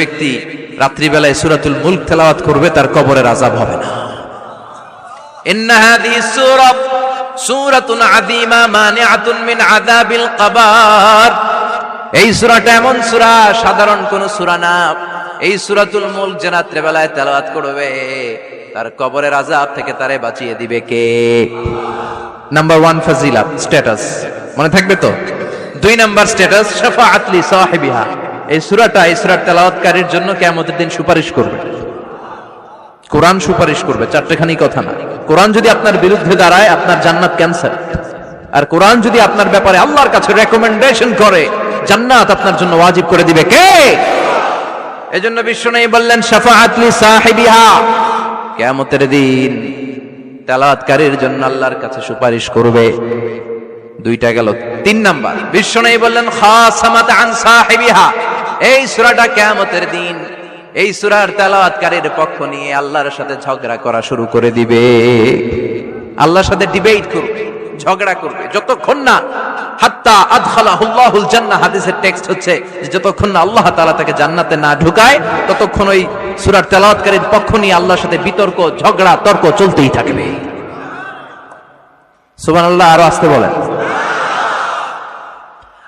ব্যক্তি রাত্রিবেলায় সুরাতুল মুল্ক তেলাওয়াত করবে, তার কবরের আজাব হবে না। এই সূরাটা এমন সূরা, সাধারণ কোন সূরা না। এই সূরাতুল যে তেলাওয়াত করবে, তার কবরের আজাব থেকে তারে বাঁচিয়ে দিবে কে? নাম্বার ওয়ান ফাজিলা স্ট্যাটাস মনে থাকবে তো? দুই নাম্বার স্ট্যাটাস শাফাআত লি সাহিবিহা। এই সূরাটা এই সূরার তেলাওয়াতকারীর জন্য কিয়ামতের দিন সুপারিশ করবে। কোরআন সুপারিশ করবে, চারটেখানি কথা না। কোরআন যদি আপনার বিরুদ্ধে দাঁড়ায়, আপনার জান্নাত ক্যান্সার আর কোরআন যদি আপনার ব্যাপারে আল্লাহর কাছে রেকমেন্ডেশন করে, জান্নাত আপনার জন্য ওয়াজিব করে দিবে কে? এজন্য বিশ্ব নেই বললেন, শাফাআত লি সাহিবিহা। কিয়ামতের দিন তেলাওয়াতকারীর জন্য আল্লাহর কাছে সুপারিশ করবে। দুইটা গেল। তিন নাম্বার। বিশ্ব নেই বললেন এই সূরাটা কিয়ামতের দিন, এই সূরার তেলাওয়াতকারীর পক্ষ নিয়ে আল্লাহর সাথে ঝগড়া করা শুরু করে দিবে। আল্লাহর সাথে ডিবেট করবে, ঝগড়া করবে। যতক্ষণ না হাত্তা হাদিসের টেক্সট হচ্ছে যতক্ষণ না আল্লাহ তাআলা তাকে জান্নাতে না ঢুকায়, ততক্ষণ ওই সূরার তেলাওয়াতকারীর পক্ষ নিয়ে আল্লাহর সাথে বিতর্ক, ঝগড়া, তর্ক চলতেই থাকবে। আরও আসতে বলেন।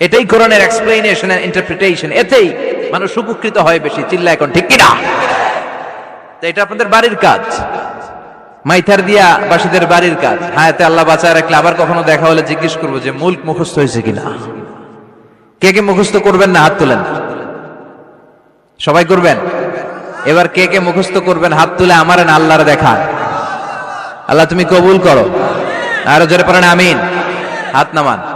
এটাই কোরআনের এক্সপ্লেনেশন ইন্টারপ্রিটেশন এতেই মানুষ উপকৃত হয় বেশি চিল্লা এখন, ঠিক কিনা? তো এটা আপনাদের বাড়ির কাজ। মাইথার দিয়া বাসীদের বাড়ির কাজ। হায়াতে আল্লাহ বাঁচায় রাখলে আবার কখনো দেখা হলে জিজ্ঞেস করব যে, মুল্ক মুখস্থ হয়েছে কিনা? কে কে মুখস্থ করবেন না হাত তোলেন? সবাই করবেন? এবার কে কে মুখস্থ করবেন হাত তুলে আমার না আল্লাহর দেখান। আল্লাহ তুমি কবুল করো। আরও জোরে পড়েন, আমিন। হাত নামান।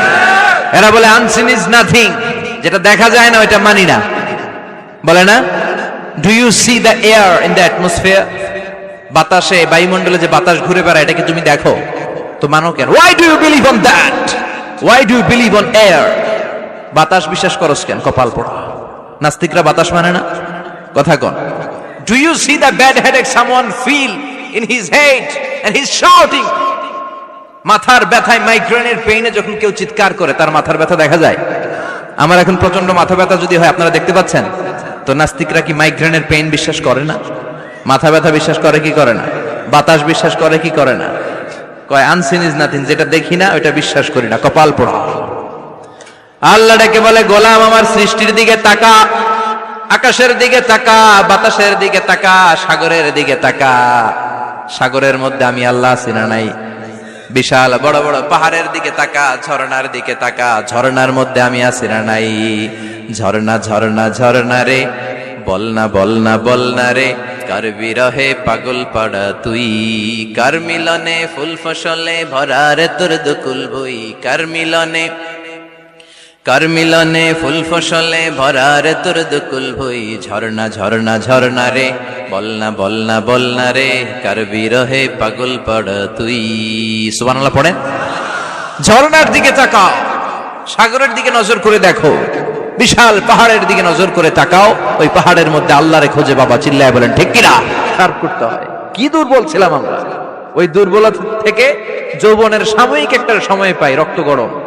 এরা বলে আনসিন ইজ নাথিং যেটা দেখা যায় না, ওইটা মানি না। বলে না? Do you see the air in the atmosphere বাতাসে, বায়ুমণ্ডলে যে বাতাস ঘুরে বেড়ায় এটাকে তুমি দেখো? তো মানো কেন? Why do you believe on that why do you believe on air বাতাস বিশ্বাস করস কেন? কপাল পোড়া। নাস্তিকরা বাতাস মানে না? কথা কন? Do you see the bad headache someone feel in his head and his shouting মাথার ব্যথায় মাইগ্রেনের পেইনে যখন কেউ চিৎকার করে, তার মাথার ব্যথা দেখা যায়। আমার এখন প্রচণ্ড মাথা ব্যথা যদি হয়, আপনারা দেখতে পাচ্ছেন? তো নাস্তিকরা কি মাইগ্রেনের পেইন বিশ্বাস করে না? মাথা ব্যথা বিশ্বাস করে কি করে না? বাতাস বিশ্বাস করে কি করে না? কয় আনসিন ইজ নাথিং যেটা দেখি না, ওইটা বিশ্বাস করি না, কপাল পোড়া। আল্লাহ ডেকে বলে, গোলাম, আমার সৃষ্টির দিকে তাকা, আকাশের দিকে তাকা, বাতাসের দিকে তাকা, সাগরের দিকে তাকা। সাগরের মধ্যে আমি আল্লাহ সিনা নাই? বিশাল বড় বড় পাহাড়ের দিকে তাকা, ঝর্ণার দিকে তাকা। ঝর্ণার মধ্যে আমি আসি না নাই। ঝর্ণা ঝর্ণা ঝর্ণা রে। বলনা বলনা বল না বল না রে। কার রহে পাগল পাড়া তুই? কার মিলনে ফুল ফসলে ভরার তোর দুকুল বই? কার মিলনে কার মিলনে ফুল ফসলে ভরা রে তোর দুকুল ভই ঝর্ণা ঝর্ণা ঝর্ণা রে বল না বল না বল না রে কার বিরহে পাগল পড় তুই। সুবহানাল্লাহ পড়েন। ঝর্ণার দিকে তাকাও সাগরের দিকে নজর করে দেখো। বিশাল পাহাড়ের দিকে নজর করে তাকাও ওই পাহাড়ের মধ্যে আল্লাহরে খোঁজে বাবা চিল্লায় বলেন ঠিক কিনা? সার্ভ করতে হয়। কি দুর্বল ছিলাম আমরা? ওই দুর্বলতা থেকে যৌবনের সাময়িক একটা সময় পাই রক্ত গরম।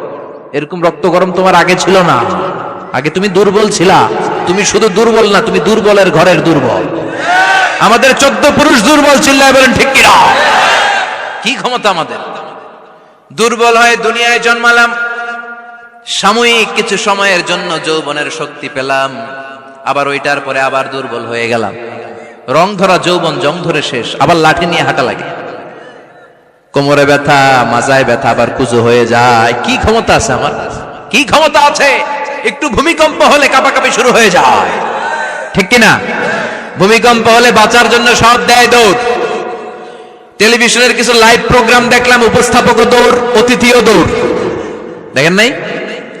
এরকম রক্ত গরম তোমার আগে ছিল না। আগে তুমি দুর্বল ছিলা। তুমি শুধু দুর্বল না, তুমি দুর্বলের ঘরের দুর্বল। আমাদের চোদ্দ পুরুষ দুর্বল চিল্লায় ঠিক কিনা কি ক্ষমতা আমাদের? দুর্বল হয়ে দুনিয়ায় জন্মালাম। সাময়িক কিছু সময়ের জন্য যৌবনের শক্তি পেলাম। আবার ওইটার পরে আবার দুর্বল হয়ে গেলাম। রং ধরা যৌবন, জং ধরে শেষ। আবার লাঠি নিয়ে হাঁটা লাগে। কোমরে ব্যথা, মাজায় ব্যথা, আবার কুজো হয়ে যায়। কি ক্ষমতা আছে আমার? কি ক্ষমতা আছে? একটু ভূমিকম্প হলে কাঁপাকাঁপি শুরু হয়ে যায়। ঠিক কিনা? ভূমিকম্প হলে বাঁচার জন্য সব দেয় দৌড়। টেলিভিশনের কিছু লাইভ প্রোগ্রাম দেখলাম, উপস্থাপক দৌড়, অতিথিও দৌড়। দেখেন নাই?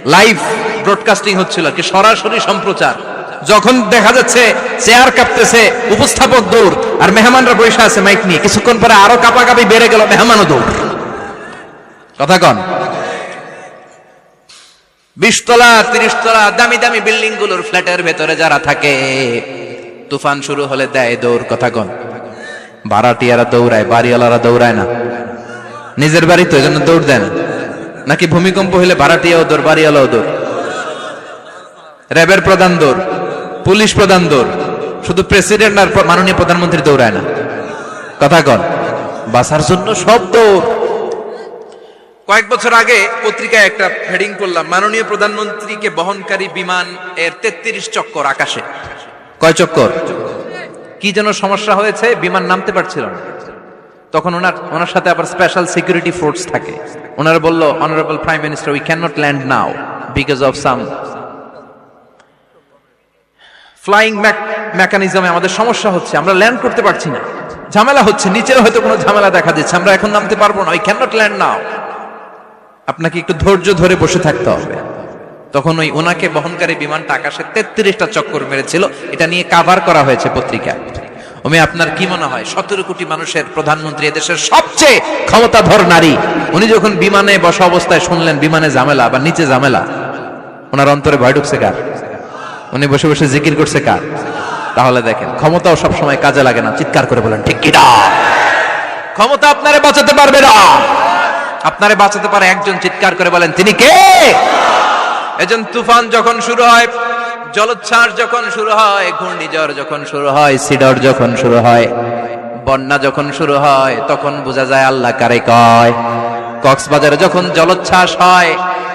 লাইভ ব্রডকাস্টিং হচ্ছিল কি, সরাসরি সম্প্রচার। যখন দেখা যাচ্ছে চেয়ার কাঁপতেছে, উপস্থাপক দৌড়, আর মেহমানরা বসে আছে মাইক নিয়ে, কিছুক্ষণ পরে আরও কাপাকাপি বেড়ে গেল মেহমানও দৌড়। কথা কন। বিশ তলা তিরিশ তলা দামি দামি বিল্ডিংগুলোর ফ্ল্যাটের ভেতরে যারা থাকে, তুফান শুরু হলে দেয় দৌড়, কথা কন। ভাড়াটিয়ারা দৌড়ায়, বাড়িওয়ালারা দৌড়ায় না। নিজের বাড়ি তো এজন্য দৌড় দেয় না। নাকি ভূমিকম্প হলে ভাড়াটিয়াও দৌড়, বাড়িওয়ালাও দৌড়। র্যাবের প্রধান দৌড়। পুলিশ প্রধান দৌড়। শুধু প্রেসিডেন্ট আর মাননীয় প্রধানমন্ত্রী দৌড়ায় না। কথা কন। বাসার জন্য সব দৌড়। কয়েক বছর আগে পত্রিকায় একটা হেডিং করলাম, মাননীয় প্রধানমন্ত্রীকে বহনকারী বিমান এর তেত্রিশ চক্কর আকাশে। কয় চক্কর? কি যেন সমস্যা হয়েছে, বিমান নামতে পারছিল না। তখন ওনার ওনার সাথে আবার স্পেশাল সিকিউরিটি ফোর্স থাকে। ওনারা বলল honourable prime minister we can not land now because of some flying মেকানিজমে আমাদের সমস্যা হচ্ছে, আমরা ল্যান্ড করতে পারছি না। ঝামেলা হচ্ছে, নিচের হয়তো কোনো ঝামেলা দেখা দিচ্ছে, আমরা এখন নামতে পারব না we can not land now আপনাকে একটু ধৈর্য ধরে বসে থাকতে হবে। তখন ওই ওনাকে বহনকারী বিমানটা আকাশে তেত্রিশটা চক্কর মেরেছিল, এটা নিয়ে কাভার করা হয়েছে পত্রিকায় ওমে, আপনার কি মনে হয়, সতেরো কোটি মানুষের প্রধানমন্ত্রী এদেশের সবচেয়ে ক্ষমতাধর নারী, উনি যখন বিমানে বসা অবস্থায় শুনলেন, বিমানে ঝামেলা বা নিচে ঝামেলা, ওনার অন্তরে ভয় ঢুকছে কার? উনি বসে বসে জিকির করছে কার? তাহলে দেখেন, ক্ষমতাও সবসময় কাজে লাগে না, চিৎকার করে বলেন, ঠিক কিনা ক্ষমতা আপনারে বাঁচাতে পারবে না। আপনারে বাঁচাতে পারে একজন, চিৎকার করে বলেন, তিনি কে? এজন তুফান যখন শুরু হয়, জলোচ্ছ্বাস যখন শুরু হয়, ঘূর্ণিঝড় যখন শুরু হয়, সিডর যখন শুরু হয়, বন্যা যখন শুরু হয়, তখন বোঝা যায় আল্লাহ কারে কয়। কক্সবাজারে যখন জলোচ্ছ্বাস হয়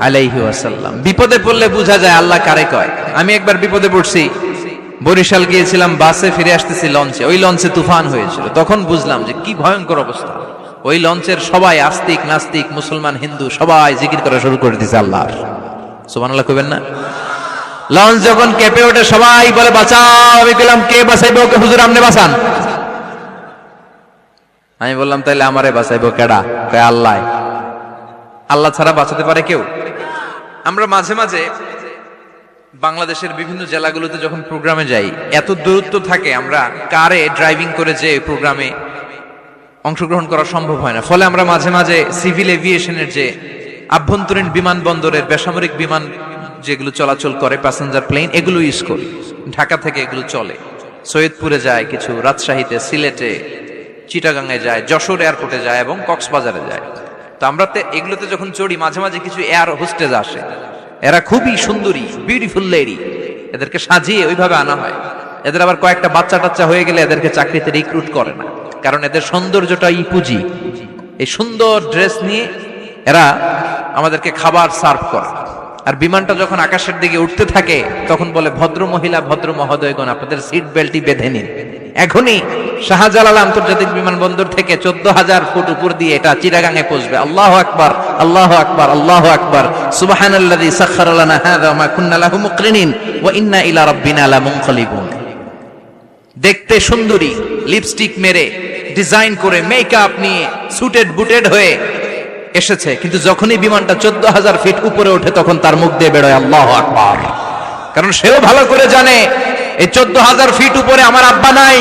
আলাইহি ওয়াসাল্লাম। বিপদে পড়লে বোঝা যায় আল্লাহ কারে কয়। আমি একবার বিপদে পড়ছি। বরিশাল গিয়েছিলাম, বাসে ফিরে আসতেছি লঞ্চে। ওই লঞ্চে তুফান হয়েছিল। তখন বুঝলাম যে কি ভয়ঙ্কর অবস্থা। ওই লঞ্চের সবাই আস্তিক, নাস্তিক, মুসলমান, হিন্দু, সবাই জিকির করা শুরু করে দিয়েছে আল্লাহর। সুবহানাল্লাহ, কইবেন না? লঞ্চ যখন কেঁপে ওঠে, সবাই বলে, বাঁচাও! আমি গেলাম কে বাঁচাইবো কে হুজুর আমনে বাঁচান। আমি বললাম, তাইলে আমারে বাঁচাইবো কেডা? কয়, আল্লাহ। আল্লাহ ছাড়া বাঁচাতে পারে কেউ? আমরা মাঝে মাঝে বাংলাদেশের বিভিন্ন জেলাগুলোতে যখন প্রোগ্রামে যাই, এত দূরত্ব থাকে আমরা কারে ড্রাইভিং করে যে প্রোগ্রামে অংশগ্রহণ করা সম্ভব হয় না। ফলে আমরা মাঝে মাঝে সিভিল এভিয়েশনের যে আভ্যন্তরীণ বিমানবন্দরের বেসামরিক বিমান যেগুলো চলাচল করে প্যাসেঞ্জার প্লেন এগুলো ইউজ করি। ঢাকা থেকে এগুলো চলে। সৈয়দপুরে যায়, কিছু রাজশাহীতে, সিলেটে, চিটাগাঙে যায়, যশোর এয়ারপোর্টে যায় এবং কক্সবাজারে যায়। তো আমরা এগুলোতে যখন চড়ি, মাঝে মাঝে কিছু এয়ার হোস্টেজ আসে। এরা খুবই সুন্দরী বিউটিফুল লেডি এদেরকে সাজিয়ে ওইভাবে আনা হয়। এদের আবার কয়েকটা বাচ্চা টাচ্চা হয়ে গেলে এদেরকে চাকরিতে রিক্রুট করে না। কারণ এদের সৌন্দর্যটা ই পুঁজি। এই সুন্দর ড্রেস নিয়ে এরা আমাদেরকে খাবার সার্ভ করে। আর বিমানটা যখন আকাশের দিকে উঠতে থাকে, তখন বলে, ভদ্র মহিলা, ভদ্র মহোদয়গণ, আপনাদের সিট বেল্টটি বেঁধে নিন। এখনই শাহজালাল আন্তর্জাতিক বিমানবন্দর থেকে চোদ্দ হাজার ফুট উপর দিয়ে এটা চিরাগাঙে পৌঁছবে। আল্লাহ আকবার আল্লাহ আকবার আল্লাহ আকবার। সুবহানাল্লাযী সাখখারা লানা হাযা মা কুন্না লাহু মুকরিনিন ওয়া ইন্না ইলা রাব্বিনা লামুনকালিবুন দেখতে সুন্দরী লিপস্টিক মেরে ডিজাইন করে মেকআপ নিয়ে সুটেড বুটেড হয়ে এসেছে, কিন্তু যখনই বিমানটা চোদ্দ হাজার ফিট উপরে ওঠে, তখন তার মুখ দিয়ে বেরোয়, আল্লাহ আকবার। কারণ সেও ভালো করে জানে, এই চোদ্দ হাজার ফিট উপরে আমার আব্বা নাই,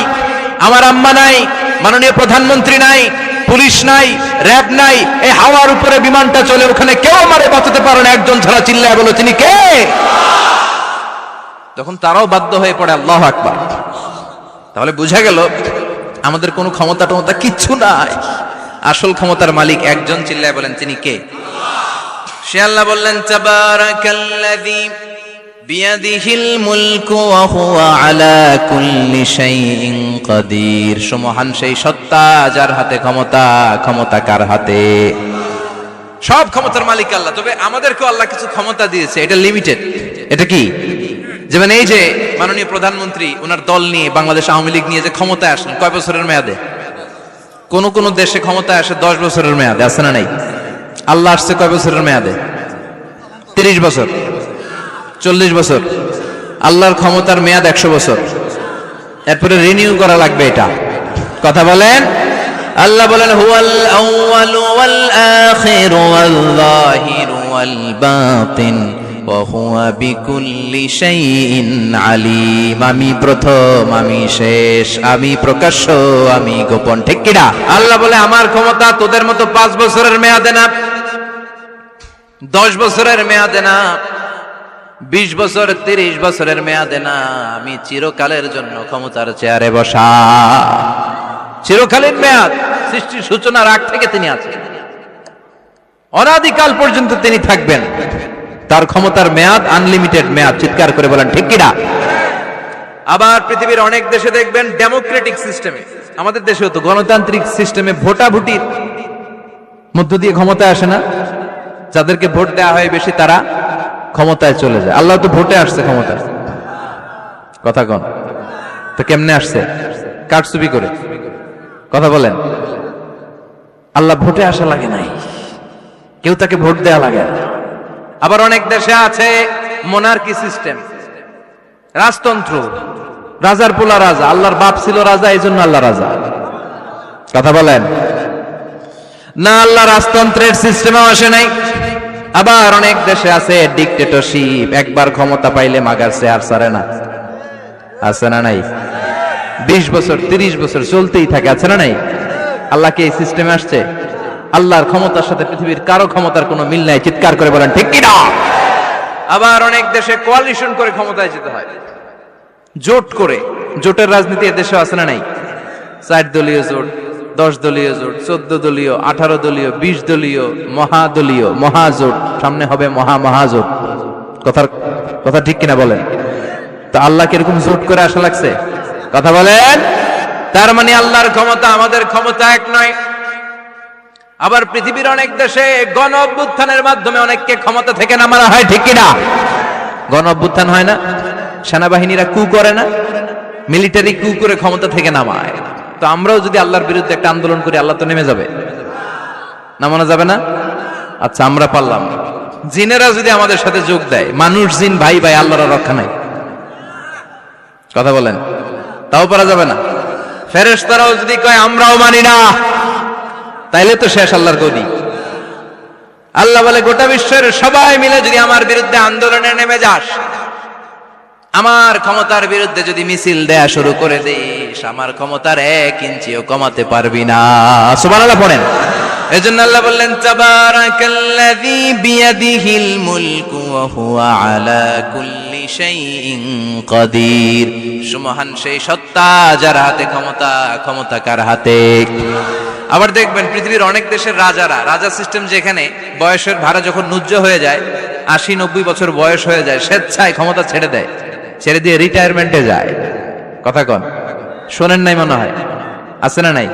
আমার আম্মা নাই, মাননীয় প্রধানমন্ত্রী নাই, পুলিশ নাই, র্যাব নাই, এই হাওয়ার উপরে বিমানটা চলে, ওখানে কেউ আমারে বাঁচাতে পারে না, একজন ছাড়া চিল্লায় বলো, তিনি কে? তখন তারাও বাধ্য হয়ে পড়ে, আল্লাহ আকবার। তাহলে বুঝা গেল, আমাদের কোনো ক্ষমতা টমতা কিচ্ছু নাই। আসল ক্ষমতার মালিক একজন চিল্লায় বলেন, তিনি কে? আল্লাহ বললেন সেই সত্তা যার হাতে ক্ষমতা ক্ষমতা কার হাতে? সব ক্ষমতার মালিক আল্লাহ, তবে আমাদেরকেও আল্লাহ কিছু ক্ষমতা দিয়েছে, এটা লিমিটেড এটা কি? যেমন এই যে মাননীয় প্রধানমন্ত্রী, ওনার দল নিয়ে বাংলাদেশ আওয়ামী লীগ নিয়ে যে ক্ষমতায় আসেন কয় বছরের মেয়াদে? কোন কোন দেশে ক্ষমতায় আসে দশ বছরের মেয়াদে, আছে না নাই? আল্লাহ আসছে কয় বছরের মেয়াদে? তিরিশ বছর। চল্লিশ বছর। আল্লাহর ক্ষমতার মেয়াদ একশো বছর। এরপরে রিনিউ করা লাগবে এটা। কথা বলেন? আল্লাহ বলেন, হুয়াল আউয়ালু আলিম। আমি প্রথম, আমি শেষ, আমি প্রকাশ্য, আমি গোপন। ঠিক কিনা? আল্লাহ বলে, আমার ক্ষমতা তোদের মতো পাঁচ বছরের মেয়াদে না, দশ বছরের মেয়াদে না, বিশ বছর, তিরিশ বছরের মেয়াদে না। আমি চিরকালের জন্য ক্ষমতার চেয়ারে বসা। চিরকালীন মেয়াদ সৃষ্টির সূচনার আগ থেকে তিনি আছেন। অনাদিকাল পর্যন্ত তিনি থাকবেন। তার ক্ষমতার মেয়াদ আনলিমিটেড মেয়াদ। চিৎকার করে বলেন, ঠিক কিনা আবার পৃথিবীর অনেক দেশে দেখবেন ডেমোক্রেটিক সিস্টেমে আমাদের দেশেও তো গণতান্ত্রিক সিস্টেমে ভোটাভুটির মধ্য দিয়ে ক্ষমতায় আসে না। যাদেরকে ভোট দেওয়া হয় বেশি, তারা ক্ষমতায় চলে যায়। আল্লাহ তো ভোটে আসছে ক্ষমতায়। কথা কন। তো কেমনে আসছে? কারচুপি করে। কথা বলেন। আল্লাহ ভোটে আসা লাগে নাই। কেউ তাকে ভোট দেয়া লাগে না। আবার অনেক দেশে আছে মোনার্কি সিস্টেম রাজতন্ত্র, রাজার পোলা রাজা, আল্লাহর বাপ ছিল রাজা এই জন্য আল্লাহ রাজা। কথা বলেন? না, আল্লাহ রাজতন্ত্রের সিস্টেমেও আসে নাই। আবার অনেক দেশে আছে ডিকটেটরশিপ একবার ক্ষমতা পাইলে মাগার আর সারে না। আছে না নাই? বিশ বছর, তিরিশ বছর চলতেই থাকে, আছে না নাই? আল্লাহ কি এই সিস্টেমে আসছে? আল্লাহর ক্ষমতার সাথে পৃথিবীর কারও ক্ষমতার কোনো মিল নাই। চিৎকার করে বলেন, ঠিক কিনা? আবার অনেক দেশে কোয়ালিশন করে ক্ষমতায় যেতে হয়। জোট করে। জোটের রাজনীতি এদেশে আছে না নাই? চার দলীয় জোট, দশ দলীয় জোট, চোদ্দ দলীয়, আঠারো দলীয়, বিশ দলীয় মহাদলীয় মহাজোট সামনে হবে মহা মহাজোট কথার কথা ঠিক কিনা বলেন? তো আল্লাহ কীরকম জোট করে আসা লাগছে? কথা বলেন? তার মানে আল্লাহর ক্ষমতা আমাদের ক্ষমতা এক নয়। আবার পৃথিবীর অনেক দেশে গণ অভ্যুত্থানের মাধ্যমে অনেককে ক্ষমতা থেকে নামানো হয়, ঠিক কিনা? গণ অভ্যুত্থান হয় না। সেনাবাহিনীরা কু করে না, মিলিটারি কু করে ক্ষমতা থেকে নামায়। তো আমরাও যদি আল্লাহর বিরুদ্ধে একটা আন্দোলন করি, আল্লাহ তো নেমে যাবে। নামানো যাবে না? আচ্ছা আমরা পারলাম। জিনেরা যদি আমাদের সাথে যোগ দেয়, মানুষ, জিন, ভাই ভাই, আল্লাহর রক্ষা নাই। কথা বলেন। তাও পারা যাবে না। ফেরেশতারাও যদি কয়, আমরাও মানি না। তাইলে তো শেষ আল্লাহর গদি। আল্লাহ বলে, গোটা বিশ্বের সবাই মিলে যদি আমার বিরুদ্ধে আন্দোলনে নেমে যাস, আমার ক্ষমতার বিরুদ্ধে যদি মিছিল দেয়া শুরু করে দিস, আমার ক্ষমতার এক ইঞ্চিও কমাতে পারবি না। সুবহানাল্লাহ পড়েন। এজন্য আল্লাহ বললেন, তাবারাকাল্লাযী বিয়াদিহিল মুলকু ওয়া হুয়া আলা কুল্লি শাইইন কাদির। সুমহান সেই সত্তা যার হাতে ক্ষমতা ক্ষমতা কার হাতে? আবার দেখবেন পৃথিবীর অনেক দেশের রাজারা, রাজা সিস্টেম যেখানে বয়সের ভাড়া যখন নুজ্জ হয়ে যায়, আশি, নব্বই বছর বয়স হয়ে যায়, স্বেচ্ছায় ক্ষমতা ছেড়ে দেয়, ছেড়ে দিয়ে রিটায়ারমেন্টে যায়। কথা কন, শোনেন নাই মনে হয়? আছে না নাই?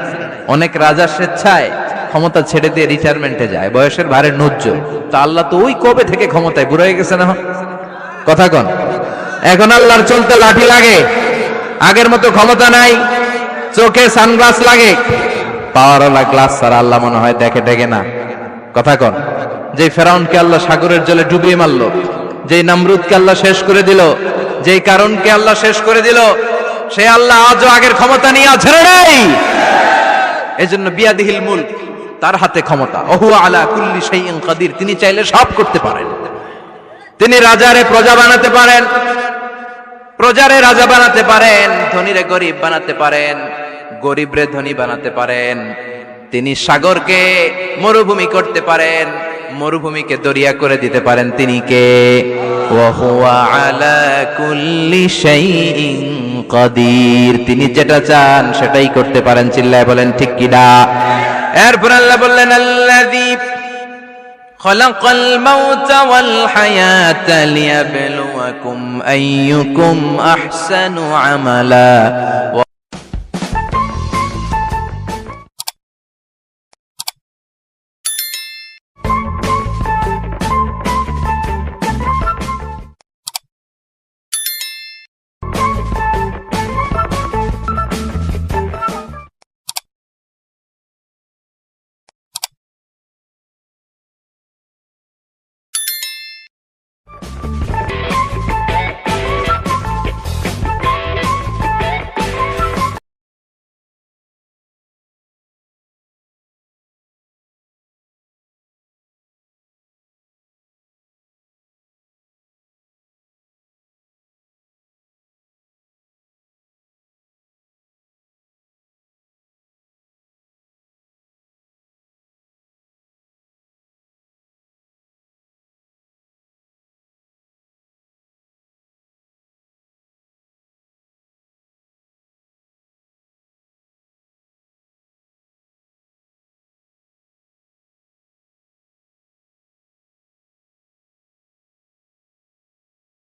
অনেক রাজা স্বেচ্ছায় ক্ষমতা ছেড়ে দিয়ে রিটায়ারমেন্টে যায়, বয়সের ভারে নুজ্জ তো আল্লাহ তো ওই কবে থেকে ক্ষমতায়? বুড়ো হয়ে গেছে না? কথা কন, এখন আল্লাহর চলতে লাঠি লাগে, আগের মতো ক্ষমতা নাই, চোখে সানগ্লাস লাগে। পাওয়ারওয়ালা গ্লাস ছাড়া আল্লাহ মনে হয় দেখে দেখে না। কথা কন। যে ফেরাউনকে আল্লাহ সাগরের জলে ডুবিয়ে মারলো, যেই নামরুদকে আল্লাহ শেষ করে দিল, যেই কারণকে আল্লাহ শেষ করে দিল, সে আল্লাহ আজও আগের ক্ষমতা নিয়ে আছে নাই এজন্য বিয়াদিহিল মুলক তার হাতে ক্ষমতা। অহু আলা কুল্লি শাইইন কাদির। তিনি চাইলে সব করতে পারেন। তিনি রাজারে প্রজা বানাতে পারেন। প্রজারে রাজা বানাতে পারেন। ধনীরে গরিব বানাতে পারেন। গরিবরে ধনী বানাতে পারেন তিনি সাগরকে মরুভূমি করতে পারেন মরুভূমিকে দরিয়া করে দিতে পারেন তিনি কে ওয়াহুয়া আলা কুল্লি শাইইন কাদির তিনি যেটা চান সেটাই করতে পারেন চিল্লায় বলেন ঠিক কিনা এরপর আল্লাহ বললেন আল্লাযী خلق الموت والحياة ليبلوكم أيكم أحسن عملا